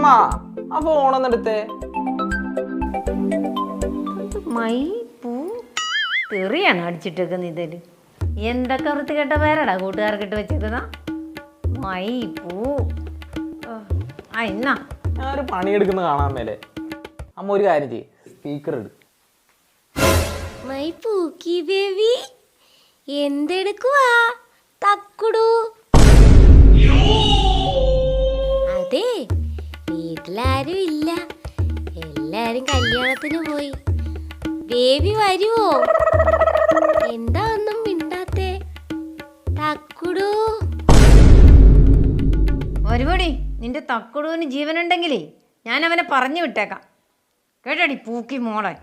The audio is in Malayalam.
അമ്മ ആ ഫോണൊന്നെടുത്തേ മൈ പൂ. തെറിയാണ് അടിച്ചിട്ടേക്കുന്ന ഇതിൽ എന്തൊക്കെ വൃത്തികെട്ട പേരടാ കൂട്ടുകാർക്കിട്ട് വെച്ചേക്കുന്ന? മൈ പൂ. ആ ഇന്നാ. ഞാനൊരു പണിയെടുക്കുന്ന കാണാൻ മേലെ. അമ്മ ഒരു കാര്യം ചെയ്യ്. സ്പീക്കർ എടു മൈ പൂക്കി ബേബി എന്തെടുക്കുവാ? വീട്ടിലാരും ഇല്ല എല്ലാരും കല്യാണത്തിന് പോയി. ബേബി വരുവോ? എന്താ ഒന്നും മിണ്ടാത്തേ? തക്കുടു. ഒരുപടി നിന്റെ തക്കുടുവിന് ജീവനുണ്ടെങ്കിലേ ഞാൻ അവനെ പറഞ്ഞു വിട്ടേക്കാം. കേട്ടടി പൂക്കി മോളെ.